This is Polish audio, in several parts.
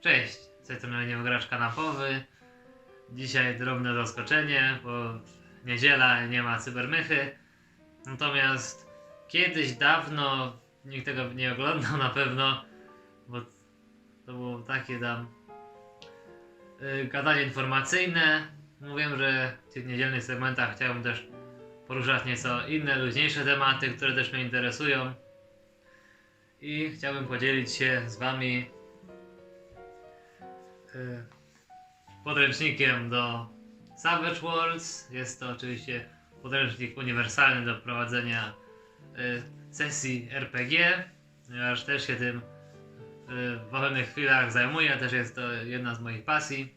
Cześć, z tej strony gracz kanapowy. Dzisiaj drobne zaskoczenie, bo niedziela nie ma cybermychy. Natomiast kiedyś dawno, nikt tego nie oglądał na pewno, bo to było takie tam yy, gadanie informacyjne. Mówiłem, że w tych niedzielnych segmentach chciałbym też poruszać nieco inne, luźniejsze tematy, które też mnie interesują. I chciałbym podzielić się z Wami y, podręcznikiem do Savage Worlds. Jest to oczywiście podręcznik uniwersalny do prowadzenia y, sesji RPG, ponieważ też się tym y, w wolnych chwilach zajmuję, też jest to jedna z moich pasji.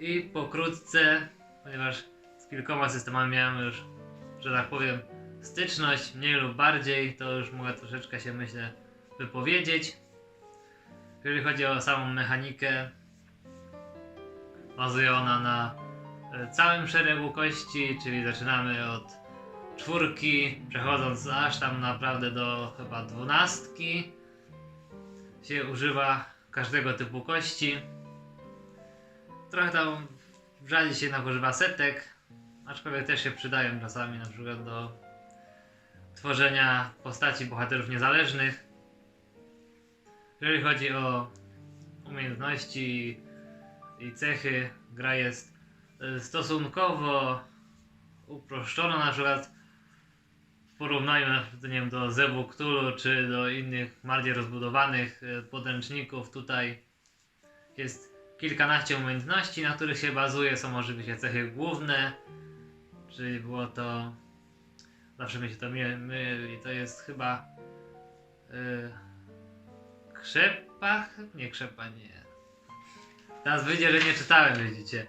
I pokrótce, ponieważ z kilkoma systemami miałem już, że tak powiem, styczność, mniej lub bardziej, to już mogę troszeczkę się myślę wypowiedzieć. Jeżeli chodzi o samą mechanikę, bazuje ona na e, całym szeregu kości, czyli zaczynamy od czwórki, przechodząc aż tam naprawdę do chyba dwunastki. Się używa każdego typu kości. Trochę tam rzadziej się jednak używa setek, aczkolwiek też się przydają czasami na przykład do tworzenia postaci bohaterów niezależnych. Jeżeli chodzi o umiejętności i cechy, gra jest e, stosunkowo uproszczona, na przykład w porównaniu nie wiem, do Zewu Cthulhu czy do innych bardziej rozbudowanych e, podręczników. Tutaj jest kilkanaście umiejętności, na których się bazuje. Są oczywiście cechy główne, czyli było to Zawsze mi się to my, myli. To jest chyba. Yy, krzepa? Nie krzepa, nie. Teraz wyjdzie, że nie czytałem, widzicie.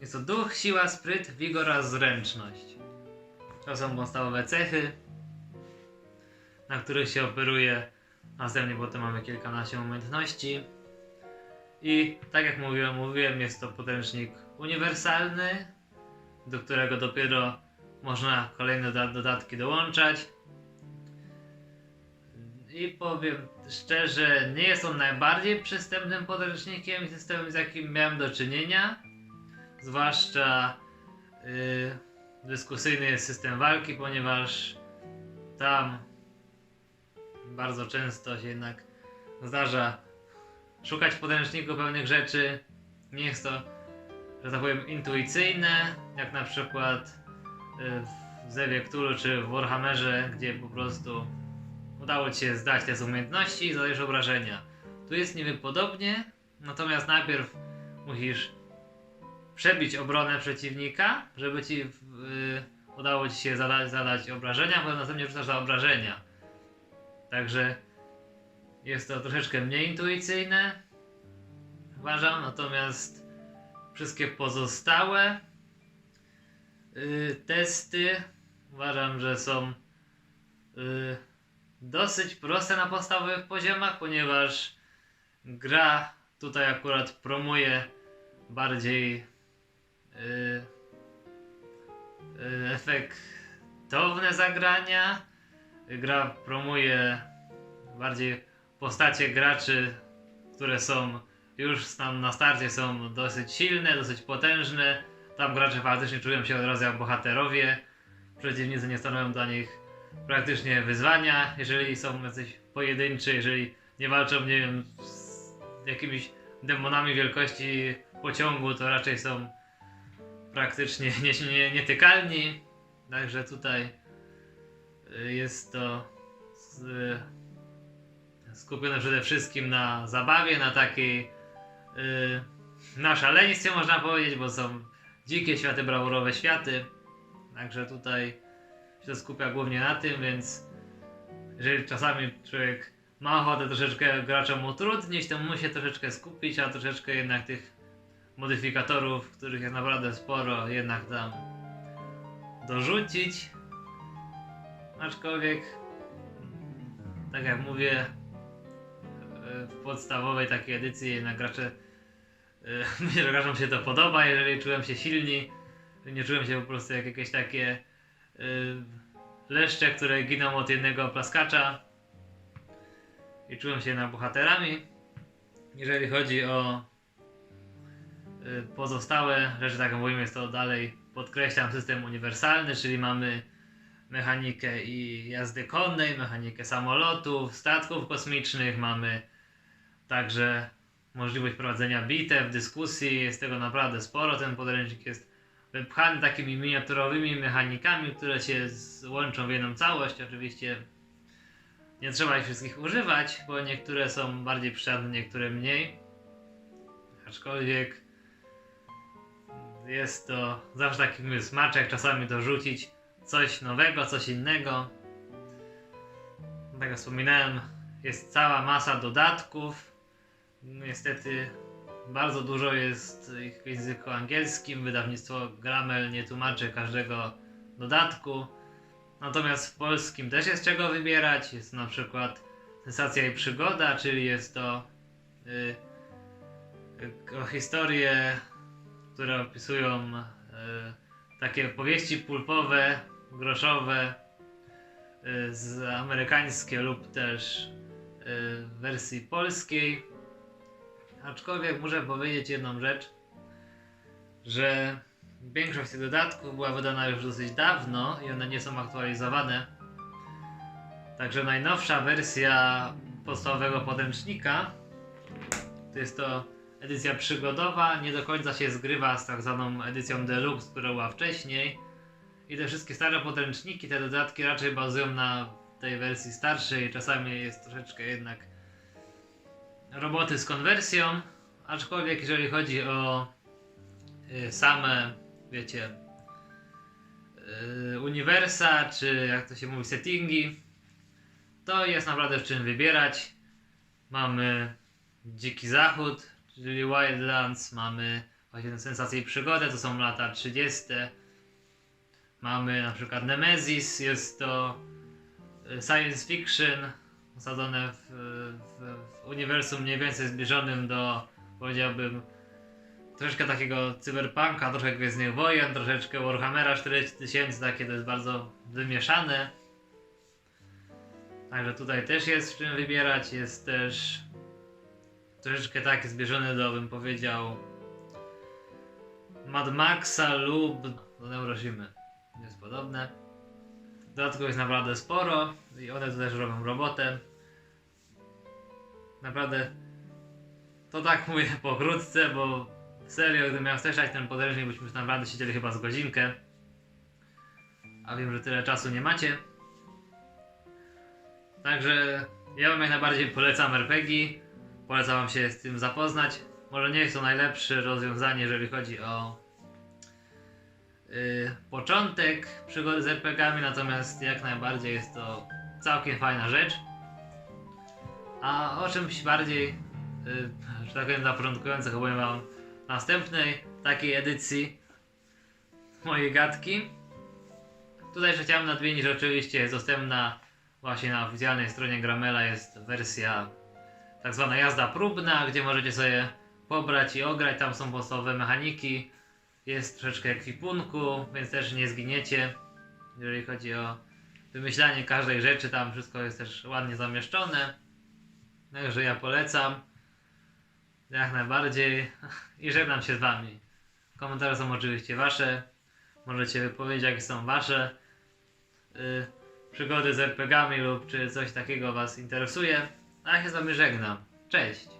Jest to duch, siła, spryt, wigor oraz zręczność. To są podstawowe cechy, na których się operuje. Następnie potem mamy kilkanaście umiejętności. I tak jak mówiłem, mówiłem, jest to podręcznik uniwersalny, do którego dopiero można kolejne doda- dodatki dołączać. I powiem szczerze, nie jest on najbardziej przystępnym podręcznikiem i systemem, z jakim miałem do czynienia. Zwłaszcza yy, dyskusyjny jest system walki, ponieważ tam bardzo często się jednak zdarza szukać w podręczniku pewnych rzeczy. Nie jest to, że tak powiem, intuicyjne, jak na przykład w Zewie Cthulhu czy w Warhammerze, gdzie po prostu udało ci się zdać te umiejętności i zadajesz obrażenia. Tu jest niby podobnie, natomiast najpierw musisz przebić obronę przeciwnika, żeby ci yy, udało ci się zadać, zadać obrażenia, potem następnie rzucasz za obrażenia. Także jest to troszeczkę mniej intuicyjne, uważam, natomiast wszystkie pozostałe y, testy uważam, że są y, dosyć proste na podstawowych poziomach, ponieważ gra tutaj akurat promuje bardziej y, y, efektowne zagrania. Gra promuje bardziej postacie graczy, które są już tam na starcie są dosyć silne, dosyć potężne. Tam gracze faktycznie czują się od razu jak bohaterowie. Przeciwnicy nie stanowią dla nich praktycznie wyzwania, jeżeli są jacyś pojedynczy, jeżeli nie walczą, nie wiem, z jakimiś demonami wielkości pociągu, to raczej są praktycznie nie, nie, nietykalni. Także tutaj y, jest to z, skupione przede wszystkim na zabawie, na takiej yy, na szaleństwie można powiedzieć, bo są dzikie światy, brawurowe światy. Także tutaj się skupia głównie na tym, więc jeżeli czasami człowiek ma ochotę troszeczkę graczom utrudnić, to musi się troszeczkę skupić, a troszeczkę jednak tych modyfikatorów, których jest naprawdę sporo, jednak tam dorzucić. Aczkolwiek, tak jak mówię, e, w podstawowej takiej edycji jednak gracze e, myślę, że graczom się to podoba, jeżeli czułem się silni, nie czułem się po prostu jak jakieś takie leszcze, które giną od jednego plaskacza i czułem się na bohaterami. jeżeli chodzi o y, pozostałe rzeczy, tak jak mówimy, jest to dalej, podkreślam, system uniwersalny, czyli mamy mechanikę i jazdy konnej, mechanikę samolotów, statków kosmicznych, mamy także możliwość prowadzenia bitew, dyskusji, jest tego naprawdę sporo, ten podręcznik jest wypchany takimi miniaturowymi mechanikami, które się łączą w jedną całość, oczywiście nie trzeba ich wszystkich używać, bo niektóre są bardziej przydatne, niektóre mniej. Aczkolwiek jest to zawsze taki miły smaczek, czasami dorzucić coś nowego, coś innego. Tak jak wspominałem, jest cała masa dodatków. Niestety bardzo dużo jest ich w języku angielskim. Wydawnictwo Gramel nie tłumaczy każdego dodatku. Natomiast w polskim też jest czego wybierać. Jest na przykład Sensacja i Przygoda, czyli jest to y, y, historie, które opisują y, takie powieści pulpowe, groszowe, y, z amerykańskie lub też y, w wersji polskiej. Aczkolwiek muszę powiedzieć jedną rzecz, że większość tych dodatków była wydana już dosyć dawno i one nie są aktualizowane. Także najnowsza wersja podstawowego podręcznika to jest to edycja przygodowa, nie do końca się zgrywa z tak zwaną edycją deluxe, która była wcześniej. I te wszystkie stare podręczniki, te dodatki raczej bazują na tej wersji starszej, czasami jest troszeczkę jednak roboty z konwersją, aczkolwiek jeżeli chodzi o y, same, wiecie, y, uniwersa, czy jak to się mówi, settingi, to jest naprawdę w czym wybierać. Mamy Dziki Zachód, czyli Wildlands, mamy właśnie sensację i przygodę, to są lata 30. Mamy na przykład Nemesis, jest to y, science fiction osadzone w, w, w uniwersum mniej więcej zbliżonym do, powiedziałbym, troszeczkę takiego cyberpunka, troszkę Gwiezdnych Wojen, troszeczkę Warhammera 4000, takie to jest bardzo wymieszane. Także tutaj też jest w czym wybierać, jest też troszeczkę taki zbliżony do, bym powiedział, Mad Maxa lub do Neuroshimy. Jest podobne. Dodatków jest naprawdę sporo i one też robią robotę. Naprawdę to tak mówię pokrótce, bo serio, gdybym miał streszczać ten podręcznik, byśmy już naprawdę siedzieli chyba z godzinkę. A wiem, że tyle czasu nie macie. Także ja wam jak najbardziej polecam RPG. Polecam wam się z tym zapoznać. Może nie jest to najlepsze rozwiązanie, jeżeli chodzi o yy, początek przygody z RPGami, natomiast jak najbardziej jest to całkiem fajna rzecz. A o czymś bardziej, yy, że tak powiem, zapoczątkujących opowiem wam następnej takiej edycji mojej gadki. Tutaj jeszcze chciałem nadmienić, że oczywiście jest dostępna właśnie na oficjalnej stronie Gramela jest wersja tak zwana jazda próbna, gdzie możecie sobie pobrać i ograć, tam są podstawowe mechaniki, jest troszeczkę ekwipunku, więc też nie zginiecie, jeżeli chodzi o wymyślanie każdej rzeczy, tam wszystko jest też ładnie zamieszczone, także ja polecam, jak najbardziej i żegnam się z wami. Komentarze są oczywiście wasze, możecie wypowiedzieć jakie są wasze y, przygody z RPGami lub czy coś takiego was interesuje, a ja się z wami żegnam. Cześć!